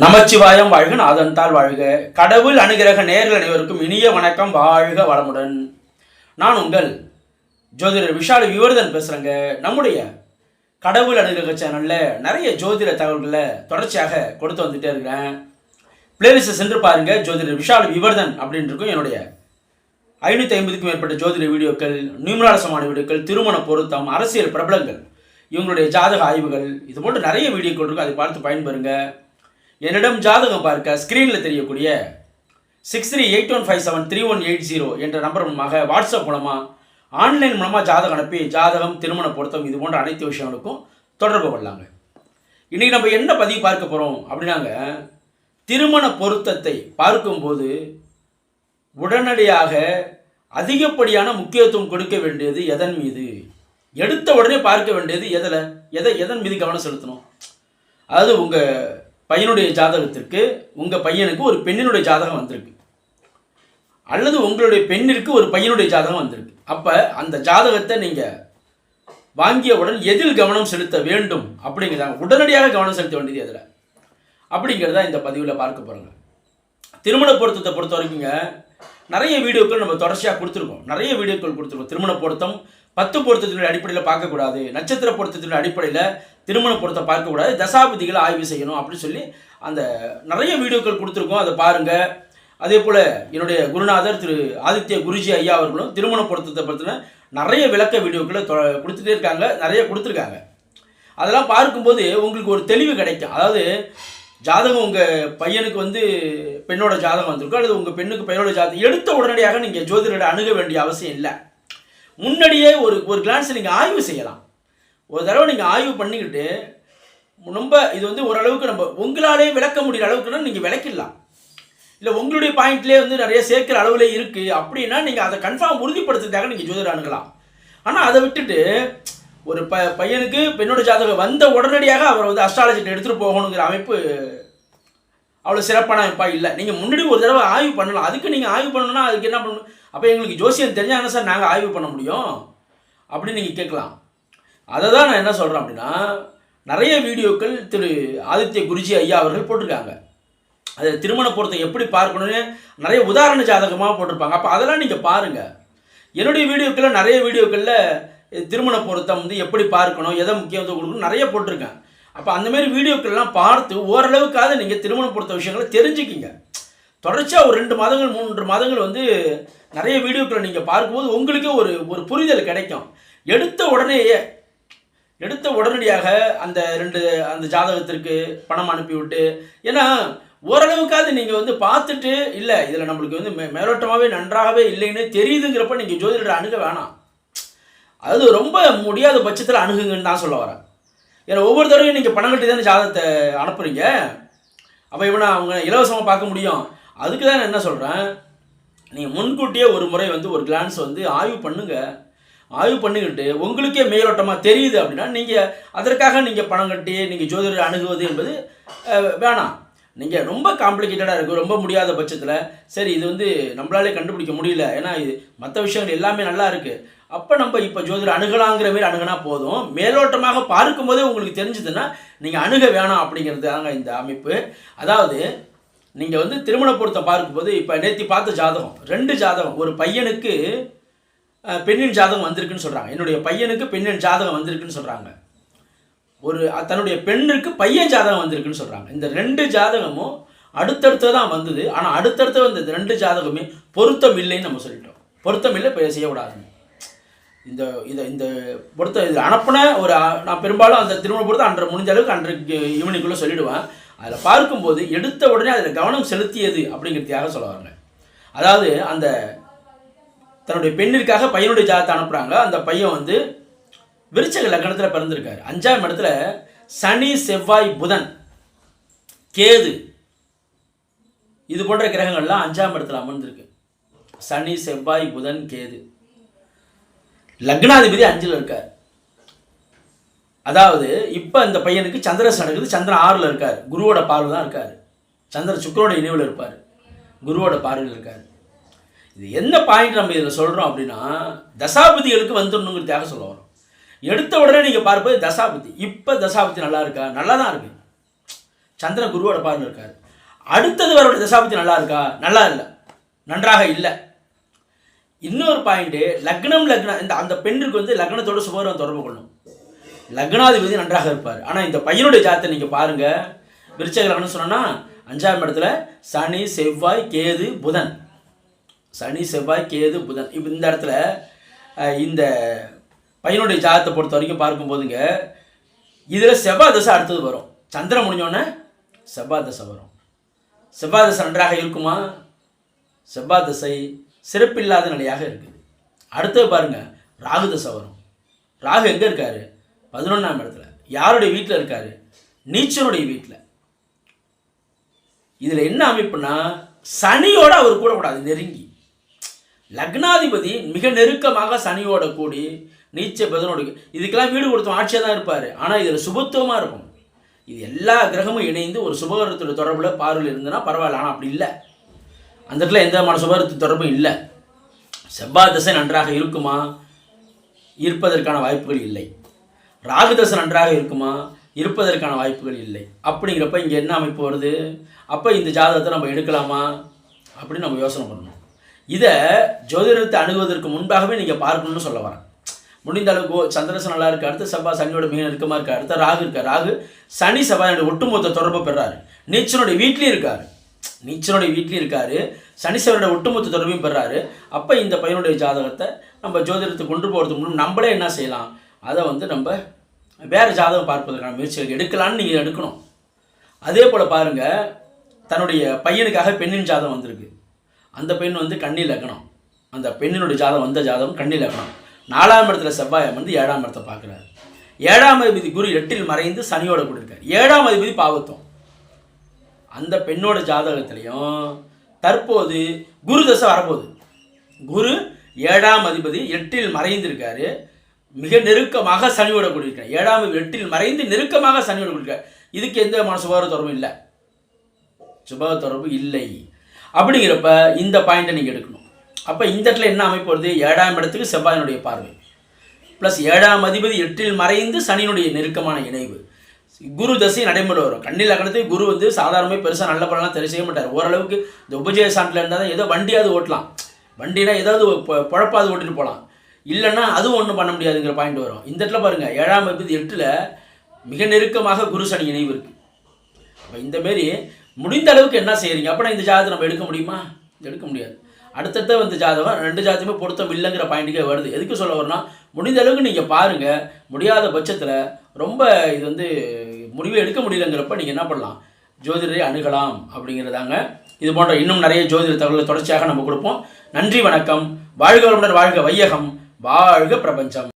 நமச்சிவாயம் வாழ்க நாதன்தால் வாழ்க. கடவுள் அனுகிரக நேர்கள் அனைவருக்கும் இனிய வணக்கம். வாழ்க வளமுடன். நான் உங்கள் ஜோதிடர் விஷால் விவர்தன் பேசுகிறேங்க நம்முடைய கடவுள் அனுகிரக சேனலில் நிறைய ஜோதிட தகவல்களை தொடர்ச்சியாக கொடுத்து வந்துட்டே இருக்கிறேன். பிளேலிஸ்ட்டை சென்று பாருங்க. ஜோதிடர் விஷால் விவர்தன் அப்படின்றக்கும் என்னுடைய ஐநூற்றி ஐம்பதுக்கும் மேற்பட்ட ஜோதிட வீடியோக்கள் நியூமராசமான வீடியோக்கள் திருமண பொருத்தம் அரசியல் பிரபலங்கள் இவங்களுடைய ஜாதக ஆய்வுகள் இது போன்ற நிறைய வீடியோக்கள் இருக்கும் அதை பார்த்து பயன்பெறுங்க. என்னிடம் ஜாதகம் பார்க்க ஸ்க்ரீனில் தெரியக்கூடிய six three eight one five seven three one eight zero என்ற நம்பர் மூலமாக வாட்ஸ்அப் மூலமாக ஆன்லைன் மூலமாக ஜாதகம் அனுப்பி ஜாதகம் திருமண பொருத்தம் இது போன்ற அனைத்து விஷயங்களுக்கும் தொடர்பு கொள்ளலாங்க. இன்றைக்கி நம்ம என்ன பதிவு பார்க்க போகிறோம் அப்படின்னாங்க திருமண பொருத்தத்தை பார்க்கும்போது உடனடியாக அதிகப்படியான முக்கியத்துவம் கொடுக்க வேண்டியது எதன் மீது? எடுத்த உடனே பார்க்க வேண்டியது எதில்? எதை எதன் மீது கவனம் செலுத்தணும்? அதாவது உங்கள் பையனுடைய ஜாதகத்திற்கு உங்கள் பையனுக்கு ஒரு பெண்ணினுடைய ஜாதகம் வந்திருக்கு. அல்லது உங்களுடைய பெண்ணிற்கு ஒரு பையனுடைய ஜாதகம் வந்திருக்கு. அப்போ அந்த ஜாதகத்தை நீங்கள் வாங்கியவுடன் எதில் கவனம் செலுத்த வேண்டும் அப்படிங்கிறதாங்க உடனடியாக கவனம் செலுத்த வேண்டியது எதில்? அப்படிங்கிறத இந்த பதிவில் பார்க்க போகிறோங்க திருமண பொருத்தத்தை பொறுத்த வரைக்குங்க நிறைய வீடியோக்கள் நம்ம தொடர்ச்சியாக கொடுத்துருக்கோம். நிறைய வீடியோக்கள் கொடுத்துருக்கோம். திருமண பொருத்தம் பத்து பொருத்தத்தினுடைய அடிப்படையில் பார்க்கக்கூடாது. நட்சத்திர பொருத்தத்தினுடைய அடிப்படையில் திருமண பொருத்தை பார்க்கக்கூடாது தசாபதிகளை ஆய்வு செய்யணும் அப்படின்னு சொல்லி அந்த நிறைய வீடியோக்கள் கொடுத்துருக்கோம். அதை பாருங்கள் அதே போல் என்னுடைய குருநாதர் திரு ஆதித்ய குருஜி ஐயா அவர்களும் திருமண பொருத்தத்தை பற்றின நிறைய விளக்க வீடியோக்களை தொ கொடுத்துட்டே இருக்காங்க. நிறைய கொடுத்துருக்காங்க. அதெல்லாம் பார்க்கும்போது உங்களுக்கு ஒரு தெளிவு கிடைக்கும். அதாவது ஜாதகம் உங்கள் பையனுக்கு வந்து பெண்ணோட ஜாதகம் வந்திருக்கும் அல்லது உங்கள் பெண்ணுக்கு பையனோட ஜாதகம் எடுத்த உடனடியாக நீங்கள் ஜோதிடரை அணுக வேண்டிய அவசியம் இல்லை. முன்னாடியே ஒரு ஒரு கிளான்ஸை நீங்கள் ஆய்வு செய்யலாம். ஒரு தடவை நீங்கள் ஆய்வு பண்ணிக்கிட்டு ரொம்ப இது வந்து ஓரளவுக்கு நம்ம உங்களாலே விளக்க முடிகிற அளவுக்குன்னா நீங்கள் விளக்கிடலாம். இல்லை உங்களுடைய பாயிண்ட்லேயே வந்து நிறைய சேர்க்கிற அளவில் இருக்குது அப்படின்னா நீங்கள் அதை கன்ஃபார்ம் உறுதிப்படுத்துறதுக்காக நீங்கள் ஜோதிடர் அணுகலாம் ஆனால் அதை விட்டுட்டு ஒரு ப பையனுக்கு பெண்ணோட ஜாதகம் வந்த உடனடியாக அவரை வந்து அஸ்ட்ராலஜிட்டு எடுத்துகிட்டு போகணுங்கிற அமைப்பு அவ்வளோ சிறப்பான அமைப்பாக இல்லை. நீங்கள் முன்னாடி ஒரு தடவை ஆய்வு பண்ணலாம். அதுக்கு நீங்கள் ஆய்வு பண்ணணும்னா அதுக்கு என்ன பண்ணணும்? அப்போ எங்களுக்கு ஜோசியம் தெரிஞ்சாங்கன்னா சார் நாங்கள் ஆய்வு பண்ண முடியும்? அப்படின்னு நீங்கள் கேட்கலாம். அதை தான் நான் என்ன சொல்கிறேன் அப்படின்னா நிறைய வீடியோக்கள் திரு ஆதித்ய குருஜி ஐயா அவர்கள் போட்டிருக்காங்க. அது திருமண பொருத்தம் எப்படி பார்க்கணும்னு நிறைய உதாரண ஜாதகமாக போட்டிருப்பாங்க. அப்போ அதெல்லாம் நீங்கள் பாருங்கள் என்னுடைய வீடியோக்களில் நிறைய வீடியோக்களில் திருமண பொருத்தம் வந்து எப்படி பார்க்கணும் எதை முக்கியத்துவம் கொடுக்கணும் நிறைய போட்டிருக்கேன் அப்போ அந்தமாரி வீடியோக்கள்லாம் பார்த்து ஓரளவுக்காவது நீங்கள் திருமண பொருத்த விஷயங்களை தெரிஞ்சுக்கிங்க. தொடர்ச்சியாக ஒரு ரெண்டு மாதங்கள் மூன்று மாதங்கள் வந்து நிறைய வீடியோக்களை நீங்கள் பார்க்கும்போது உங்களுக்கே ஒரு ஒரு புரிதல் கிடைக்கும். எடுத்த உடனேயே எடுத்த உடனடியாக அந்த ரெண்டு அந்த ஜாதகத்திற்கு பணம் அனுப்பிவிட்டு ஏன்னா ஓரளவுக்காவது நீங்கள் வந்து பார்த்துட்டு இல்லை இதில் நம்மளுக்கு வந்து மே மேலோட்டமாகவே நன்றாகவே இல்லைன்னு தெரியுதுங்கிறப்ப நீங்கள் ஜோதிடரை அணுக வேணாம். அது ரொம்ப முடியாத பட்சத்தில் அணுகுங்கன்னு தான் சொல்ல வரேன். ஏன்னா ஒவ்வொரு தடவையும் நீங்கள் பணம் கட்டி தானே ஜாதகத்தை அனுப்புகிறீங்க அப்போ இவனை அவங்க இலவசமாக பார்க்க முடியும்? அதுக்கு தான் நான் என்ன சொல்கிறேன் நீங்கள் முன்கூட்டியே ஒரு முறை வந்து ஒரு கிளான்ஸ் வந்து ஆய்வு பண்ணுங்கள் ஆய்வு பண்ணிக்கிட்டு உங்களுக்கே மேலோட்டமாக தெரியுது அப்படின்னா நீங்கள் அதற்காக நீங்கள் பணம் கட்டி நீங்கள் ஜோதிடர் அணுகுவது என்பது வேணாம். நீங்கள் ரொம்ப காம்ப்ளிகேட்டடாக இருக்குது ரொம்ப முடியாத பட்சத்தில். சரி இது வந்து நம்மளாலே கண்டுபிடிக்க முடியல. ஏன்னா இது மற்ற விஷயங்கள் எல்லாமே நல்லா இருக்குது அப்போ நம்ம இப்போ ஜோதிடர் அணுகலாங்கிற மாரி அணுகுனா போதும். மேலோட்டமாக பார்க்கும்போதே உங்களுக்கு தெரிஞ்சதுன்னா நீங்கள் அணுக வேணாம் அப்படிங்கிறது தாங்க இந்த அமைப்பு. அதாவது நீங்கள் வந்து திருமண பொருத்தம் பார்க்கும்போது இப்போ நேற்று பார்த்த ஜாதகம் ரெண்டு ஜாதகம். ஒரு பையனுக்கு பெண்ணின் ஜாதகம் வந்திருக்குன்னு சொல்கிறாங்க என்னுடைய பையனுக்கு பெண்ணின் ஜாதகம் வந்திருக்குன்னு சொல்கிறாங்க ஒரு தன்னுடைய பெண்ணுக்கு பையன் ஜாதகம் வந்திருக்குன்னு சொல்கிறாங்க இந்த ரெண்டு ஜாதகமும் அடுத்தடுத்து தான் வந்தது. ஆனால் அடுத்தடுத்து வந்த இந்த ரெண்டு ஜாதகமே பொருத்தம் இல்லைன்னு நம்ம சொல்லிட்டோம். பொருத்தம் இல்லை இப்போ செய்யக்கூடாது இந்த இதை இந்த பொருத்த இது அனுப்பின ஒரு நான் பெரும்பாலும் அந்த திருமண பொருத்தம் அன்றை முடிஞ்ச அளவுக்கு அன்றைக்கு ஈவினிங்குள்ளே சொல்லிடுவேன். அதில் பார்க்கும்போது எடுத்த உடனே அதில் கவனம் செலுத்தியது அப்படிங்கிறதுக்காக சொல்ல வரேன். அதாவது அந்த தன்னுடைய பெண்ணிற்காக பையனுடைய ஜாதகத்தை அனுப்புகிறாங்க அந்த பையன் வந்து விருச்சக லக்னத்தில் பிறந்திருக்காரு. அஞ்சாம் இடத்துல சனி செவ்வாய் புதன் கேது இது போன்ற கிரகங்கள்லாம் அஞ்சாம் இடத்துல அமர்ந்திருக்கு. சனி செவ்வாய் புதன் கேது. லக்னாதிபதி அஞ்சில் இருக்கார். அதாவது இப்போ இந்த பையனுக்கு சந்திரசன் நடக்குது சந்திரன் ஆறில் இருக்கார். குருவோட பார்வை தான் இருக்கார். சந்திரன் சுக்கரோட இணைவில் இருப்பார். குருவோட பார்வையில் இருக்கார். இது என்ன பாயிண்ட் நம்ம இதில் சொல்கிறோம் அப்படின்னா தசாபதிகளுக்கு வந்துடணுங்கிறதுக்காக சொல்ல வரோம்? எடுத்த உடனே நீங்கள் பார்ப்பது தசாபதி. இப்போ தசாபதி நல்லா இருக்கா? நல்லா தான் இருக்கு. சந்திரன் குருவோட பார்வையில் இருக்கார். அடுத்தது வரோட தசாபதி நல்லா இருக்கா? நல்லா இல்லை. நன்றாக இல்லை. இன்னொரு பாயிண்ட்டு லக்னம் லக்னம் இந்த அந்த பெண்ணுக்கு வந்து லக்னத்தோட சுபகரம் தொடர்பு கொள்ளும். லக்னாதிபதி நன்றாக இருப்பார். ஆனால் இந்த பையனுடைய ஜாத்தை நீங்கள் பாருங்கள் விருச்சக லக்னம் சொன்னோன்னா அஞ்சாம் இடத்துல சனி செவ்வாய் கேது புதன். சனி செவ்வாய் கேது புதன். இப்போ இந்த இடத்துல இந்த பையனுடைய ஜாதத்தை பொறுத்த வரைக்கும் பார்க்கும்போதுங்க இதில் செவ்வாய் தசை அடுத்தது வரும். சந்திரன் முடிஞ்சோடனே செவ்வாய் தசை வரும். செவ்வாய் தசை நன்றாக இருக்குமா? செவ்வாய் தசை சிறப்பில்லாத நிலையாக இருக்குது. அடுத்தது பாருங்க ராகு தசை வரும். ராகு எங்கே இருக்கார்? பதினொன்றாம் இடத்துல. யாருடைய வீட்டில் இருக்காரு? நீச்சனுடைய வீட்டில் இதில் என்ன அமைப்புனா சனியோட அவர் கூடக்கூடாது நெருங்கி. லக்னாதிபதி மிக நெருக்கமாக சனியோட கூடி நீச்ச பதனோடு இதுக்கெல்லாம் வீடு கொடுத்தோம் ஆட்சியாக தான் இருப்பார். ஆனால் இதில் சுபத்துவமாக இருக்கும். இது எல்லா கிரகமும் இணைந்து ஒரு சுபகரத்தோட தொடர்பில் பார்வையில் இருந்ததுன்னா பரவாயில்ல. ஆனால் அப்படி இல்லை. அந்த இடத்துல எந்த விதமான சுபகரத்து தொடர்பும் இல்லை. செவ்வாய் தசை நன்றாக இருக்குமா? இருப்பதற்கான வாய்ப்புகள் இல்லை. ராகு தசை நன்றாக இருக்குமா? இருப்பதற்கான வாய்ப்புகள் இல்லை. அப்படிங்கிறப்ப இங்கே என்ன அமைப்பு வருது? அப்போ இந்த ஜாதகத்தை நம்ம எடுக்கலாமா? அப்படின்னு நம்ம யோசனை பண்ணணும். இதை ஜோதிடத்தை அணுகுவதற்கு முன்பாகவே நீங்கள் பார்க்கணும்னு சொல்ல வரேன். முடிந்த அளவுக்கு சந்திரசன் நல்லா இருக்கு அடுத்து செவ்வாய் சனியோட மிக நெருக்கமாக இருக்கு அடுத்த ராகு இருக்கா ராகு சனி செவ்வாயோட ஒட்டுமொத்த தொடர்பு பெறாரு. நீச்சனுடைய வீட்லேயும் இருக்காரு. நீச்சனுடைய வீட்லேயும் இருக்காரு. சனி செவ்வாயோட ஒட்டுமொத்த தொடர்பையும் பெறாரு. அப்போ இந்த பையனுடைய ஜாதகத்தை நம்ம ஜோதிடத்தை கொண்டு போகிறதுக்கு முன்னாடி நம்மளே என்ன செய்யலாம்? அதை வந்து நம்ம வேறு ஜாதகம் பார்ப்பதற்கான முயற்சிகள் எடுக்கலான்னு நீங்கள் எடுக்கணும். அதே போல் பாருங்கள் தன்னுடைய பையனுக்காக பெண்ணின் ஜாதகம் வந்திருக்கு. அந்த பெண் வந்து கண்ணி லக்னம் அந்த பெண்ணினுடைய ஜாதகம் வந்த ஜாதகம் கண்ணி லக்னம் நாலாம் இடத்துல செவ்வாய் வந்து ஏழாம் இடத்தை பார்க்குறாரு. ஏழாம் அதிபதி குரு எட்டில் மறைந்து சனியோட கூட இருக்கார் ஏழாம் அதிபதி பாவத்தம். அந்த பெண்ணோட ஜாதகத்திலையும் தற்போது குரு தசை வரப்போகுது. குரு ஏழாம் அதிபதி எட்டில் மறைந்திருக்காரு. மிக நெருக்கமாக சனியோட கூடியிருக்கார். ஏழாம் எட்டில் மறைந்து நெருக்கமாக சனியோட கூடியிருக்கார். இதுக்கு எந்த விதமான சுபாவ தொடர்பும் இல்லை. சுபாவ தொடர்பு இல்லை. அப்படிங்கிறப்ப இந்த பாயிண்ட்டை நீங்கள் எடுக்கணும். அப்போ இந்த இடத்துல என்ன அமைப்பு வருது? ஏழாம் இடத்துக்கு செவ்வாயினுடைய பார்வை. ப்ளஸ் ஏழாம் அதிபதி எட்டில் மறைந்து சனியினுடைய நெருக்கமான இணைவு. குரு தசை நடைமுறை வரும். கண்ணில் அக்கணத்துக்கு குரு வந்து சாதாரணமாக பெருசாக நல்ல பலன்லாம் தெரிய செய்ய மாட்டார். ஓரளவுக்கு இந்த உபஜய சாண்டில் இருந்தால் தான் ஏதோ வண்டியாவது ஓட்டலாம். வண்டினா ஏதாவது பொ- ஓட்டிட்டு போகலாம் இல்லைன்னா அதுவும் ஒன்றும் பண்ண முடியாதுங்கிற பாயிண்ட் வரும். இந்த இடத்துல பாருங்கள் ஏழாம் அதிபதி எட்டில் மிக நெருக்கமாக குரு சனி இணைவு இருக்குது அப்போ இந்த மாரி முடிந்த அளவுக்கு என்ன செய்கிறீங்க அப்போ இந்த ஜாதகத்தை நம்ம எடுக்க முடியுமா? எடுக்க முடியாது. அடுத்தடுத்த வந்து ஜாதகம் ரெண்டு ஜாதகமே பொருத்தம் இல்லைங்கிற பாயிண்ட்டுக்கே வருது. எதுக்கு சொல்ல வரணும்னா முடிந்த அளவுக்கு நீங்கள் பாருங்கள் முடியாத பட்சத்தில் ரொம்ப இது வந்து முடிவே எடுக்க முடியலங்கிறப்ப நீங்கள் என்ன பண்ணலாம்? ஜோதிடரை அணுகலாம் அப்படிங்கிறதாங்க. இது போன்ற இன்னும் நிறைய ஜோதிட தகவலை தொடர்ச்சியாக நம்ம கொடுப்போம். நன்றி வணக்கம். வாழ்க வளமுடன் வாழ்க வையகம். வாழ்க பிரபஞ்சம்.